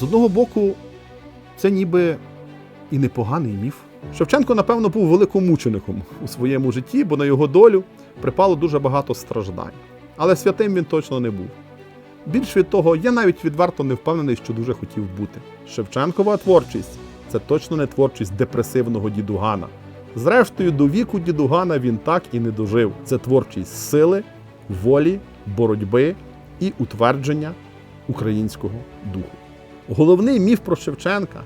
З одного боку, це ніби і непоганий міф. Шевченко, напевно, був великомучеником у своєму житті, бо на його долю припало дуже багато страждань. Але святим він точно не був. Більш від того, я навіть відверто не впевнений, що дуже хотів бути. Шевченкова творчість це точно не творчість депресивного дідугана. Зрештою, до віку дідугана він так і не дожив. Це творчість сили, волі, боротьби і утвердження українського духу. Головний міф про Шевченка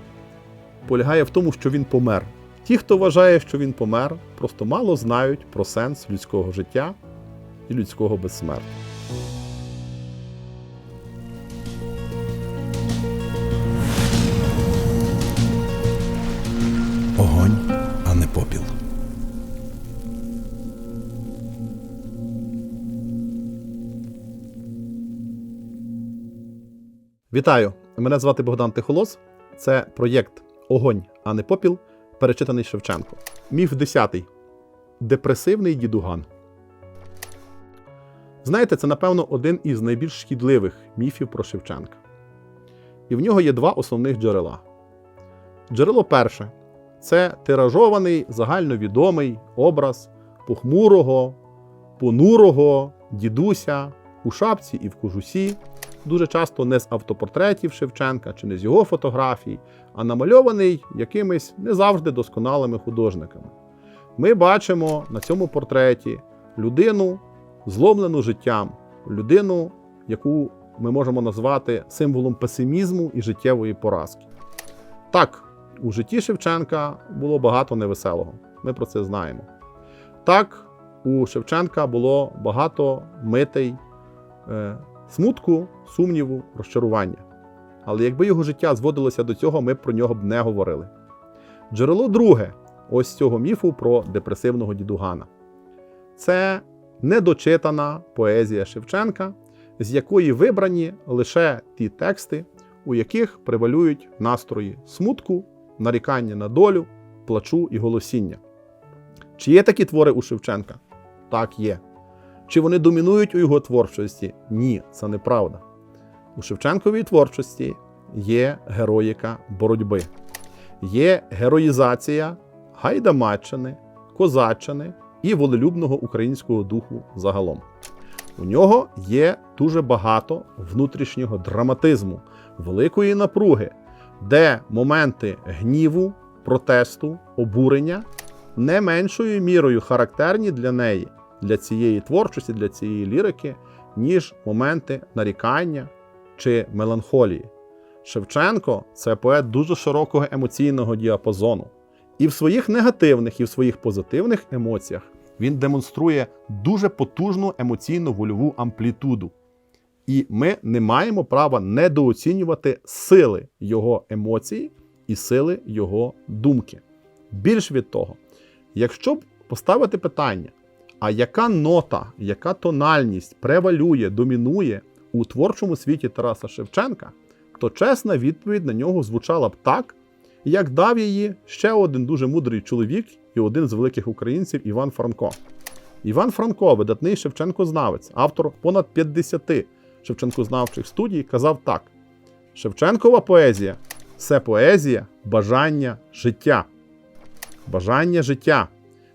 полягає в тому, що він помер. Ті, хто вважає, що він помер, просто мало знають про сенс людського життя і людського безсмертя. Огонь, а не попіл. Вітаю! Мене звати Богдан Тихолос. Це проєкт Огонь, а не попіл, перечитаний Шевченко. Міф 10. Депресивний дідуган. Знаєте, це, напевно, один із найбільш шкідливих міфів про Шевченка. І в нього є два основних джерела. Джерело перше це тиражований загальновідомий образ похмурого, понурого дідуся у шапці і в кожусі, дуже часто не з автопортретів Шевченка чи не з його фотографій, а намальований якимись не завжди досконалими художниками. Ми бачимо на цьому портреті людину, зломлену життям, людину, яку ми можемо назвати символом песимізму і життєвої поразки. Так, у житті Шевченка було багато невеселого. Ми про це знаємо. Так, у Шевченка було багато митей е, смутку, сумніву, розчарування. Але якби його життя зводилося до цього, ми б про нього б не говорили. Джерело друге ось цього міфу про депресивного дідугана. Це недочитана поезія Шевченка, з якої вибрані лише ті тексти, у яких превалюють настрої смутку, нарікання на долю, плачу і голосіння. Чи є такі твори у Шевченка? Так, є. Чи вони домінують у його творчості? Ні, це неправда. У Шевченковій творчості є героїка боротьби, є героїзація Гайдамаччини, Козаччини і волелюбного українського духу загалом. У нього є дуже багато внутрішнього драматизму, великої напруги, де моменти гніву, протесту, обурення не меншою мірою характерні для неї, для цієї творчості, для цієї лірики, ніж моменти нарікання чи меланхолії. Шевченко це поет дуже широкого емоційного діапазону. І в своїх негативних, і в своїх позитивних емоціях він демонструє дуже потужну емоційно-вольову амплітуду. І ми не маємо права недооцінювати сили його емоцій і сили його думки. Більш від того, якщо б поставити питання, а яка нота, яка тональність превалює, домінує у творчому світі Тараса Шевченка, то чесна відповідь на нього звучала б так, як дав її ще один дуже мудрий чоловік і один з великих українців Іван Франко. Іван Франко, видатний Шевченкознавець, автор понад 50 Шевченкознавчих студій, казав так: Шевченкова поезія це поезія бажання життя. Бажання життя.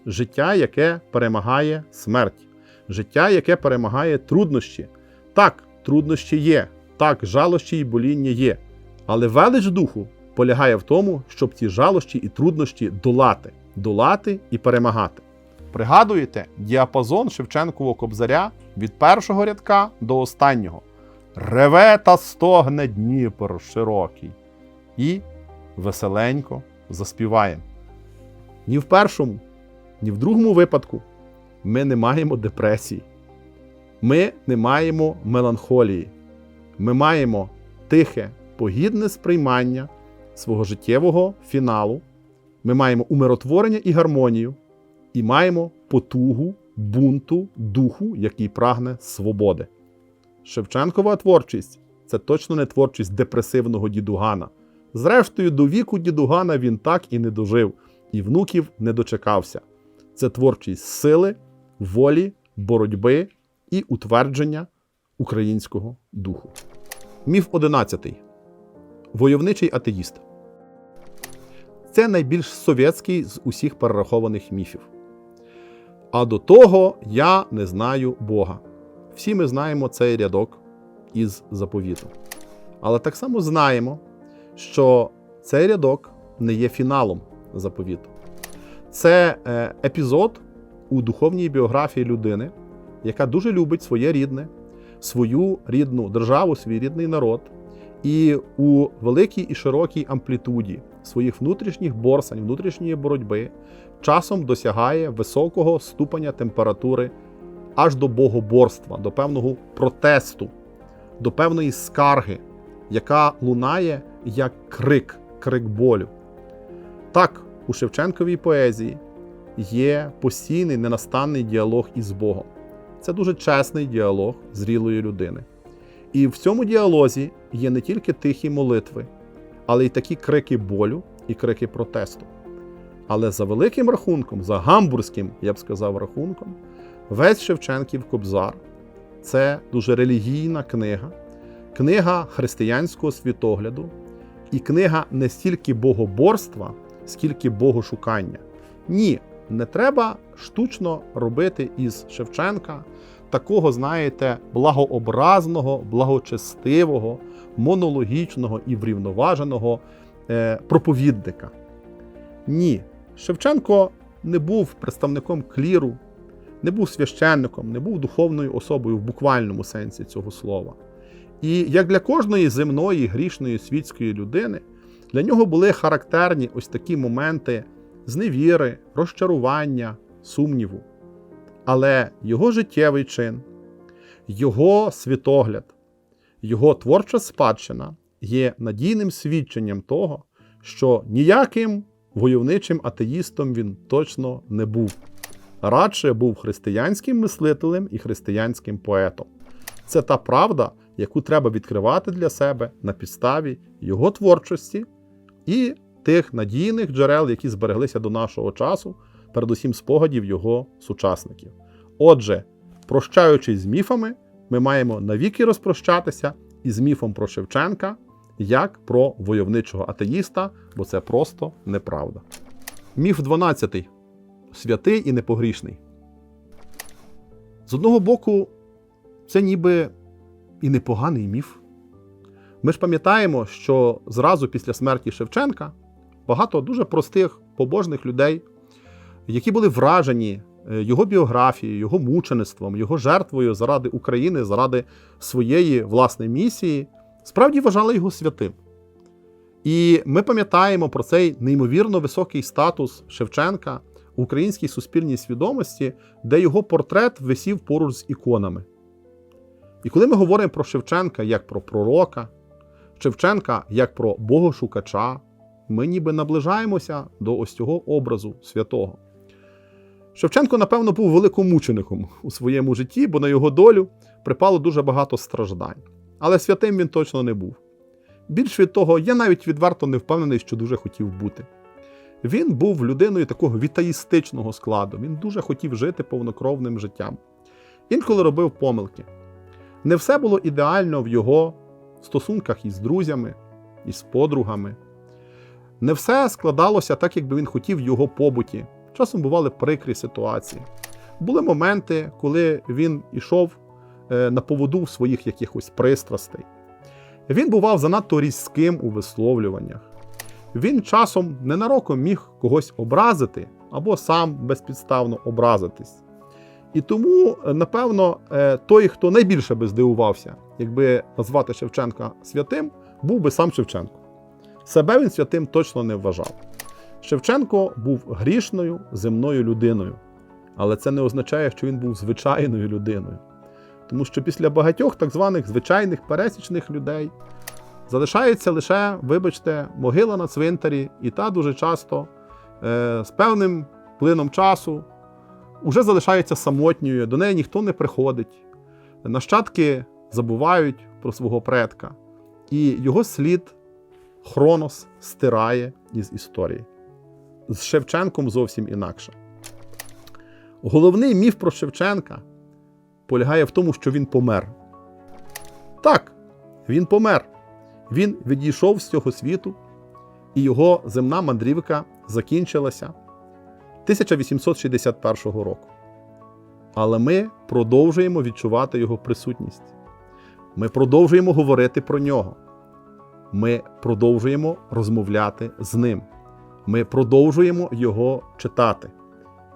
Життя, яке перемагає смерть, життя, яке перемагає труднощі. Так, труднощі є, так, жалощі і боління є. Але велич духу полягає в тому, щоб ці жалощі і труднощі долати, долати і перемагати. Пригадуєте діапазон Шевченкового кобзаря від першого рядка до останнього. Реве та стогне Дніпр широкий. І веселенько заспіваємо. Ні в першому, ні в другому випадку ми не маємо депресії. Ми не маємо меланхолії. Ми маємо тихе, погідне сприймання свого життєвого фіналу. Ми маємо умиротворення і гармонію, і маємо потугу бунту духу, який прагне свободи. Шевченкова творчість це точно не творчість депресивного дідугана. Зрештою, до віку дідугана він так і не дожив, і внуків не дочекався. Це творчість сили, волі, боротьби і утвердження українського духу. Міф 11. Войовничий атеїст. Це найбільш совєтський з усіх перерахованих міфів. А до того я не знаю Бога. Всі ми знаємо цей рядок із заповіту. Але так само знаємо, що цей рядок не є фіналом заповіту. Це е, епізод у духовній біографії людини, яка дуже любить своє рідне, свою рідну державу, свій рідний народ, і у великій і широкій амплітуді своїх внутрішніх борсань, внутрішньої боротьби часом досягає високого ступеня температури аж до богоборства, до певного протесту, до певної скарги, яка лунає як крик, крик болю. Так, у Шевченковій поезії є постійний ненастанний діалог із Богом. Це дуже чесний діалог зрілої людини. І в цьому діалозі є не тільки тихі молитви, але й такі крики болю і крики протесту. Але за великим рахунком, за гамбурзьким, я б сказав, рахунком, весь Шевченків Кобзар це дуже релігійна книга, книга християнського світогляду і книга не стільки богоборства, скільки богошукання. Ні, не треба штучно робити із Шевченка такого, знаєте, благообразного, благочестивого, монологічного і врівноваженого е, проповідника. Ні, Шевченко не був представником кліру, не був священником, не був духовною особою в буквальному сенсі цього слова. І як для кожної земної грішної світської людини, для нього були характерні ось такі моменти зневіри, розчарування, сумніву. Але його життєвий чин, його світогляд, його творча спадщина є надійним свідченням того, що ніяким войовничим атеїстом він точно не був. Радше був християнським мислителем і християнським поетом. Це та правда, яку треба відкривати для себе на підставі його творчості і тих надійних джерел, які збереглися до нашого часу, передусім спогадів його сучасників. Отже, прощаючись з міфами, ми маємо навіки розпрощатися із міфом про Шевченка як про войовничого атеїста, бо це просто неправда. Міф 12. Святий і непогрішний. З одного боку, це ніби і непоганий міф. Ми ж пам'ятаємо, що зразу після смерті Шевченка багато дуже простих побожних людей, які були вражені е, його біографією, його мучеництвом, його жертвою заради України, заради своєї власної місії, справді вважали його святим. І ми пам'ятаємо про цей неймовірно високий статус Шевченка в українській суспільній свідомості, де його портрет висів поруч з іконами. І коли ми говоримо про Шевченка як про пророка, Шевченка як про богошукача, ми ніби наближаємося до ось цього образу святого. Шевченко, напевно, був великомучеником у своєму житті, бо на його долю припало дуже багато страждань. Але святим він точно не був. Більш від того, я навіть відверто не впевнений, що дуже хотів бути. Він був людиною такого вітаїстичного складу, він дуже хотів жити повнокровним життям. Інколи робив помилки. Не все було ідеально в його стосунках із друзями, із подругами. Не все складалося так, як би він хотів в його побуті. Часом бували прикрі ситуації. Були моменти, коли він ішов е, на поводу своїх якихось пристрастей. Він бував занадто різким у висловлюваннях. Він часом ненароком міг когось образити або сам безпідставно образитись. І тому, е, напевно, е, той, хто найбільше би здивувався, якби назвати Шевченка святим, був би сам Шевченко. Себе він святим точно не вважав. Шевченко був грішною земною людиною, але це не означає, що він був звичайною людиною. Тому що після багатьох так званих звичайних пересічних людей залишається лише, вибачте, могила на цвинтарі, і та дуже часто е, з певним плином часу вже залишається самотньою, до неї ніхто не приходить. Нащадки забувають про свого предка, і його слід Хронос стирає із історії. З Шевченком зовсім інакше. Головний міф про Шевченка полягає в тому, що він помер. Так, він помер. Він відійшов з цього світу, і його земна мандрівка закінчилася 1861 року. Але ми продовжуємо відчувати його присутність. Ми продовжуємо говорити про нього. Ми продовжуємо розмовляти з ним. Ми продовжуємо його читати.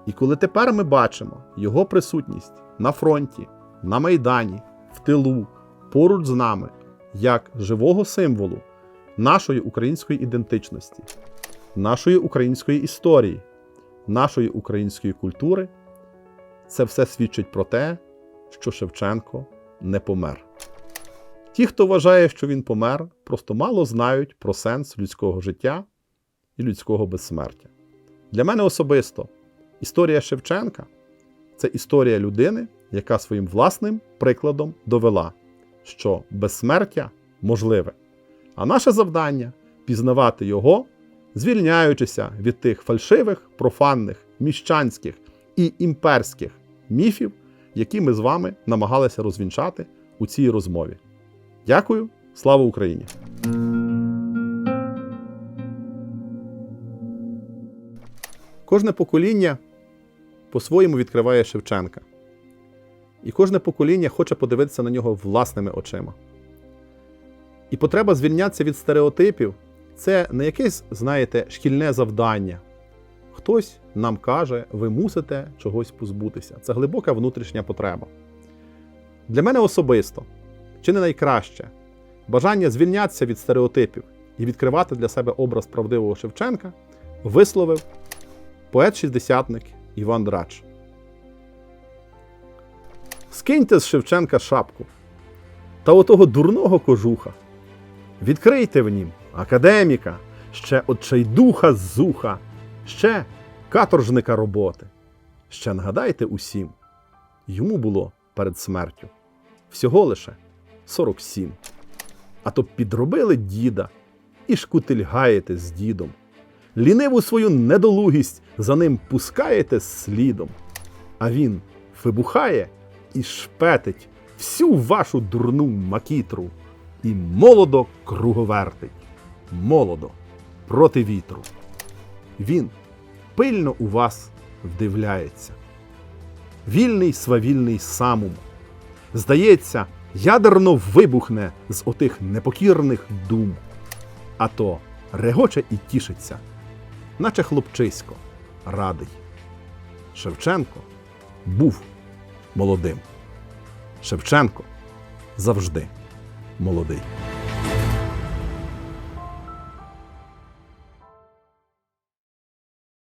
І коли тепер ми бачимо його присутність на фронті, на Майдані, в тилу, поруч з нами, як живого символу нашої української ідентичності, нашої української історії, нашої української культури, це все свідчить про те, що Шевченко не помер. Ті, хто вважає, що він помер, просто мало знають про сенс людського життя і людського безсмертя. Для мене особисто історія Шевченка це історія людини, яка своїм власним прикладом довела, що безсмертя можливе. А наше завдання пізнавати його, звільняючися від тих фальшивих, профанних, міщанських і імперських міфів, які ми з вами намагалися розвінчати у цій розмові. Дякую, слава Україні! Кожне покоління по-своєму відкриває Шевченка. І кожне покоління хоче подивитися на нього власними очима. І потреба звільнятися від стереотипів це не якесь, знаєте, шкільне завдання. Хтось нам каже, ви мусите чогось позбутися. Це глибока внутрішня потреба. Для мене особисто, чи не найкраще, бажання звільнятися від стереотипів і відкривати для себе образ правдивого Шевченка висловив поет-шістдесятник Іван Драч. Скиньте з Шевченка шапку та отого дурного кожуха. Відкрийте в нім академіка, ще отчайдуха зуха, ще каторжника роботи. Ще нагадайте усім, йому було перед смертю всього лише 47. А то підробили діда і шкутильгаєте з дідом. Ліниву свою недолугість за ним пускаєте слідом. А він вибухає і шпетить всю вашу дурну макітру і молодо круговертить, молодо проти вітру. Він пильно у вас вдивляється. Вільний свавільний самум. Здається, ядерно вибухне з отих непокірних дум. А то регоче і тішиться, наче хлопчисько радий. Шевченко був молодим. Шевченко завжди молодий.